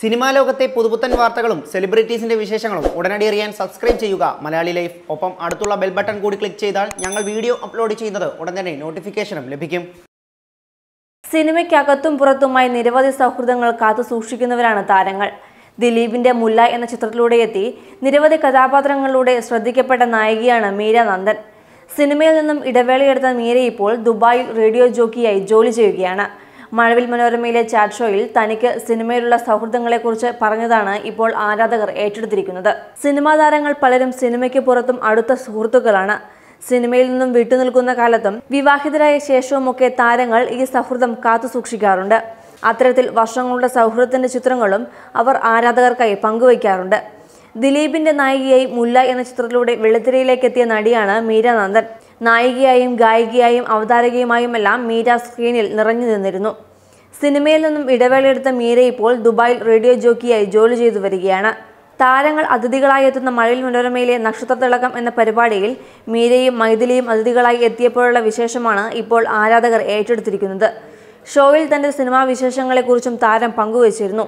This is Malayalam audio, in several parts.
സിനിമാ ലോകത്തെ പുതുപുത്തൻ വാർത്തകളും സെലിബ്രിറ്റീസിന്റെ വിശേഷങ്ങളും ഉടനടി അറിയാൻ സബ്സ്ക്രൈബ് ചെയ്യുക. മലയാളി ലൈഫ്. ഒപ്പം അടുത്തുള്ള ബെൽ ബട്ടൺ കൂടി ക്ലിക്ക് ചെയ്താൽ ഞങ്ങൾ വീഡിയോ അപ്ലോഡ് ചെയ്യുന്നത് ഉടൻ തന്നെ നോട്ടിഫിക്കേഷനും ലഭിക്കും. സിനിമയ്ക്കകത്തും പുറത്തുമായി നിരവധി സൗഹൃദങ്ങൾ കാത്തു സൂക്ഷിക്കുന്നവരാണ് താരങ്ങൾ. ദിലീപിന്റെ മുല്ല എന്ന ചിത്രത്തിലൂടെ എത്തി നിരവധി കഥാപാത്രങ്ങളിലൂടെ ശ്രദ്ധിക്കപ്പെട്ട നായികയാണ് മീര നന്ദൻ. സിനിമയിൽ നിന്നും ഇടവേളയെടുത്ത മീര ഇപ്പോൾ ദുബായിൽ റേഡിയോ ജോക്കിയായി ജോലി ചെയ്യുകയാണ്. മഴവിൽ മനോരമയിലെ ചാറ്റ് ഷോയിൽ തനിക്ക് സിനിമയിലുള്ള സൗഹൃദങ്ങളെക്കുറിച്ച് പറഞ്ഞതാണ് ഇപ്പോൾ ആരാധകർ ഏറ്റെടുത്തിരിക്കുന്നത്. സിനിമാ താരങ്ങൾ പലരും സിനിമയ്ക്ക് പുറത്തും അടുത്ത സുഹൃത്തുക്കളാണ്. സിനിമയിൽ നിന്നും വിട്ടുനിൽക്കുന്ന കാലത്തും വിവാഹിതരായ ശേഷവുമൊക്കെ താരങ്ങൾ ഈ സൗഹൃദം കാത്തു സൂക്ഷിക്കാറുണ്ട്. അത്തരത്തിൽ വർഷങ്ങളുടെ സൗഹൃദത്തിന്റെ ചിത്രങ്ങളും അവർ ആരാധകർക്കായി പങ്കുവയ്ക്കാറുണ്ട്. ദിലീപിന്റെ നായികയായി മുല്ല എന്ന ചിത്രത്തിലൂടെ വെളുത്തിരയിലേക്ക് എത്തിയ നടിയാണ് മീര നന്ദൻ നായികയായും ഗായികയായും അവതാരകയുമായുമെല്ലാം മീര സ്ക്രീനിൽ നിറഞ്ഞു നിന്നിരുന്നു. സിനിമയിൽ നിന്നും ഇടവേളയെടുത്ത മീര ഇപ്പോൾ ദുബായിൽ റേഡിയോ ജോക്കിയായി ജോലി ചെയ്തു വരികയാണ്. താരങ്ങൾ അതിഥികളായി എത്തുന്ന മഴയിൽ മനോരമയിലെ നക്ഷത്രത്തിളക്കം എന്ന പരിപാടിയിൽ മീരയും മൈഥിലിയും അതിഥികളായി എത്തിയപ്പോഴുള്ള വിശേഷമാണ് ഇപ്പോൾ ആരാധകർ ഏറ്റെടുത്തിരിക്കുന്നത്. ഷോയിൽ തന്റെ സിനിമാ വിശേഷങ്ങളെക്കുറിച്ചും താരം പങ്കുവച്ചിരുന്നു.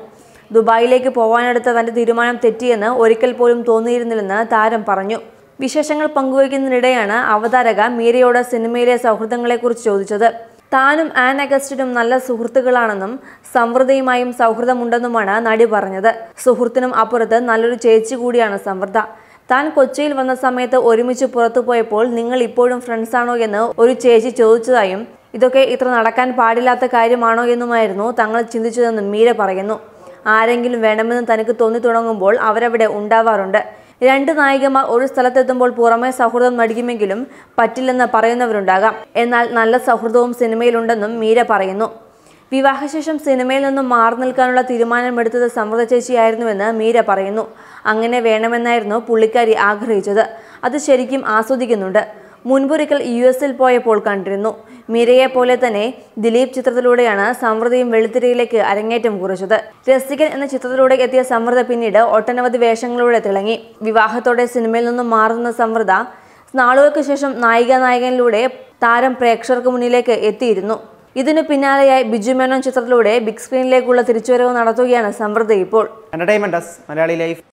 ദുബായിലേക്ക് പോവാനെടുത്ത തന്റെ തീരുമാനം തെറ്റിയെന്ന് ഒരിക്കൽ പോലും തോന്നിയിരുന്നില്ലെന്ന് താരം പറഞ്ഞു. വിശേഷങ്ങൾ പങ്കുവയ്ക്കുന്നതിനിടെയാണ് അവതാരക മീരയോട് സിനിമയിലെ സൗഹൃദങ്ങളെക്കുറിച്ച് ചോദിച്ചത്. താനും ആൻ അഗസ്റ്റിനും നല്ല സുഹൃത്തുക്കളാണെന്നും സമൃദ്ധയുമായും സൗഹൃദമുണ്ടെന്നുമാണ് നടി പറഞ്ഞത്. സുഹൃത്തിനും അപ്പുറത്ത് നല്ലൊരു ചേച്ചി കൂടിയാണ് സമൃദ്ധ. താൻ കൊച്ചിയിൽ വന്ന സമയത്ത് ഒരുമിച്ച് പുറത്തു പോയപ്പോൾ നിങ്ങൾ ഇപ്പോഴും ഫ്രണ്ട്സാണോ എന്ന് ഒരു ചേച്ചി ചോദിച്ചതായും ഇതൊക്കെ ഇത്ര നടക്കാൻ പാടില്ലാത്ത കാര്യമാണോ എന്നുമായിരുന്നു തങ്ങൾ ചിന്തിച്ചതെന്നും മീര പറയുന്നു. ആരെങ്കിലും വേണമെന്ന് തനിക്ക് തോന്നി തുടങ്ങുമ്പോൾ അവരവിടെ ഉണ്ടാവാറുണ്ട്. രണ്ട് നായികമാർ ഒരു സ്ഥലത്തെത്തുമ്പോൾ പുറമെ സൗഹൃദം നടിക്കുമെങ്കിലും പറ്റില്ലെന്ന് പറയുന്നവരുണ്ടാകാം. എന്നാൽ നല്ല സൗഹൃദവും സിനിമയിലുണ്ടെന്നും മീര പറയുന്നു. വിവാഹശേഷം സിനിമയിൽ നിന്നും മാറി നിൽക്കാനുള്ള തീരുമാനമെടുത്തത് സമൃദ്ധ ചേച്ചിയായിരുന്നുവെന്ന് മീര പറയുന്നു. അങ്ങനെ വേണമെന്നായിരുന്നു പുള്ളിക്കാരി ആഗ്രഹിച്ചത്. അത് ശരിക്കും ആസ്വദിക്കുന്നുണ്ട്. മുൻപൊരിക്കൽ യു എസിൽ പോയപ്പോൾ കണ്ടിരുന്നു. മീരയെ പോലെ തന്നെ ദിലീപ് ചിത്രത്തിലൂടെയാണ് സമൃദ്ധിയും വെളുത്തിരയിലേക്ക് അരങ്ങേറ്റം കുറിച്ചത്. രസികൻ എന്ന ചിത്രത്തിലൂടെ എത്തിയ സമൃദ്ധ പിന്നീട് ഒട്ടനവധി വേഷങ്ങളിലൂടെ തിളങ്ങി. വിവാഹത്തോടെ സിനിമയിൽ നിന്നും മാറുന്ന സമൃദ്ധ നാളുകൾക്ക് ശേഷം നായിക നായകനിലൂടെ താരം പ്രേക്ഷകർക്ക് മുന്നിലേക്ക് എത്തിയിരുന്നു. ഇതിനു പിന്നാലെയായി ബിജു മേനോൻ ചിത്രത്തിലൂടെ ബിഗ് സ്ക്രീനിലേക്കുള്ള തിരിച്ചുവരവ് നടത്തുകയാണ് സമൃദ്ധ ഇപ്പോൾ. എന്റർടൈൻമെന്റ്